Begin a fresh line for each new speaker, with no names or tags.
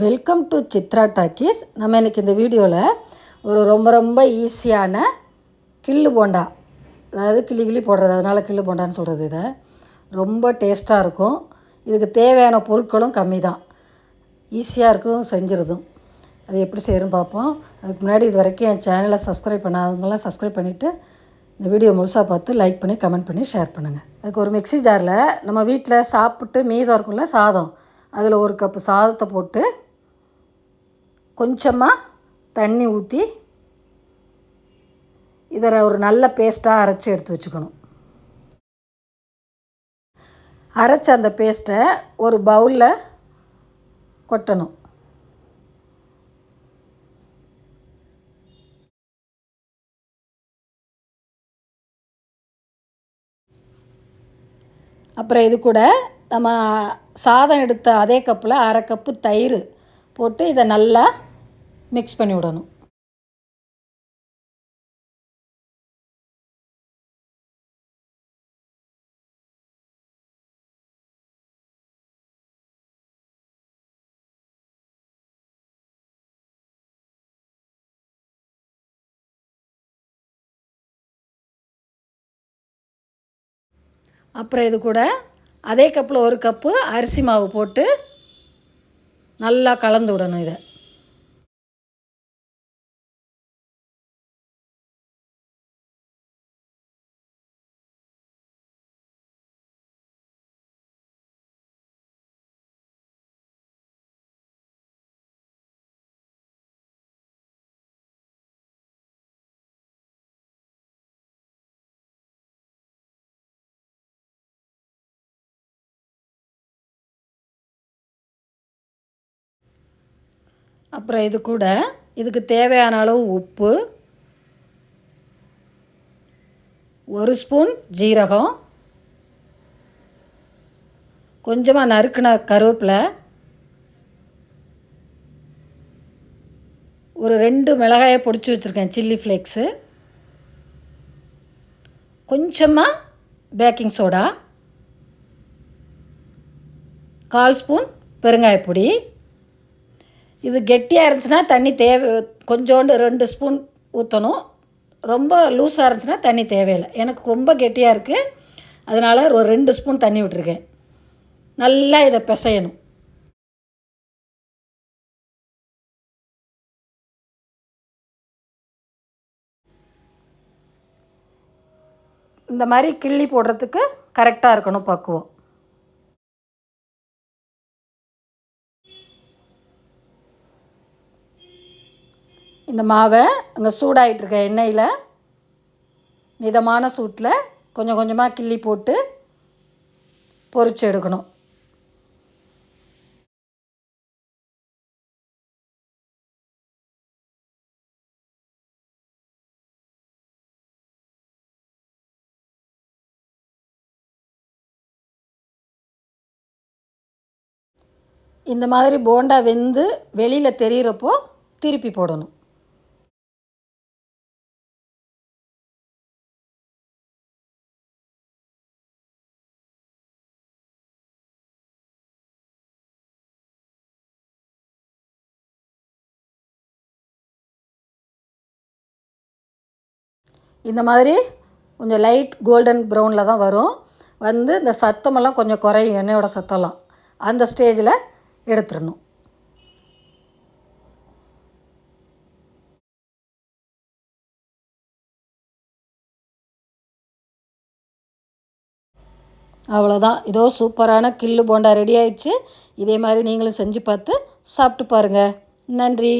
Welcome to Chitra talkies நம்ம இன்றைக்கி இந்த வீடியோவில் ஒரு ரொம்ப ரொம்ப ஈஸியான கிள்ளு போண்டா. அதாவது கிளி கிளி போடுறது. அதனால் கிள்ளு போண்டான்னு சொல்கிறது இதை. ரொம்ப டேஸ்ட்டாக இருக்கும். இதுக்கு தேவையான பொருட்களும் கம்மி தான் ஈஸியாக இருக்கும் செஞ்சிருதும். அது எப்படி செய்யணும்னு பார்ப்போம். அதுக்கு முன்னாடி இது வரைக்கும் என் சேனலை சப்ஸ்கிரைப் பண்ணாதவங்களாம் சப்ஸ்கிரைப் பண்ணிவிட்டு இந்த வீடியோ முழுசாக பார்த்து லைக் பண்ணி கமெண்ட் பண்ணி ஷேர் பண்ணுங்கள் அதுக்கு ஒரு மிக்ஸி ஜாரில் நம்ம வீட்டில் சாப்பிட்டு மீதம் இருக்கும்ல சாதம். அதில் ஒரு கப்பு சாதத்தை போட்டு கொஞ்சமாக தண்ணி ஊற்றி இதை ஒரு நல்ல பேஸ்ட்டாக அரைச்சி எடுத்து வச்சுக்கணும். அரைச்ச அந்த பேஸ்ட்டை ஒரு பவுலில் கொட்டணும். அப்புறம் இது கூட நம்ம சாதம் எடுத்த அதே கப்பில் அரை கப்பு தயிர் போட்டு இதை நல்லா மிக்ஸ் பண்ணி விடணும். அப்புறம் இது கூட அதே கப்பில் ஒரு கப்பு அரிசி மாவு போட்டு நல்லா கலந்து விடணும் இதை. அப்புறம் இது கூட இதுக்கு தேவையான அளவு உப்பு ஒரு ஸ்பூன் ஜீரகம் கொஞ்சமாக நறுக்கின கருவேப்பிலை ஒரு ரெண்டு மிளகாயை பொடிச்சு வச்சுருக்கேன் சில்லி ஃப்ளேக்ஸு. கொஞ்சமாக பேக்கிங் சோடா கால் ஸ்பூன் பெருங்காயப்பொடி இது கெட்டியாக இருந்துச்சுன்னா தண்ணி தேவை கொஞ்சோண்டு ரெண்டு ஸ்பூன் ஊற்றணும் ரொம்ப லூஸாக இருந்துச்சுன்னா தண்ணி தேவையில்லை. எனக்கு ரொம்ப கெட்டியாக இருக்குது அதனால் ஒரு ரெண்டு ஸ்பூன் தண்ணி விட்டுருக்கேன். நல்லா இதை பிசையணும். இந்த மாதிரி கிள்ளி போடுறதுக்கு கரெக்டாக இருக்கணும் பக்குவம். இந்த மாவை அங்கே சூடாகிட்டுருக்க எண்ணெயில் மிதமான சூட்டில் கொஞ்சம் கொஞ்சமாக கிள்ளி போட்டு பொறிச்சு எடுக்கணும். இந்த மாதிரி போண்டா வெந்து வெளியில் தெரிகிறப்போ திருப்பி போடணும். இந்த மாதிரி கொஞ்சம் லைட் கோல்டன் ப்ரௌனில் தான் வரும். வந்து இந்த சத்தமெல்லாம் கொஞ்சம் குறையும் எண்ணெயோட சத்தம்லாம். அந்த ஸ்டேஜில் எடுத்துடணும். அவ்வளோதான் இதோ சூப்பரான கில்லு போண்டா ரெடி ஆயிடுச்சு. இதே மாதிரி நீங்களும் செஞ்சு பார்த்து சாப்பிட்டு பாருங்கள் நன்றி.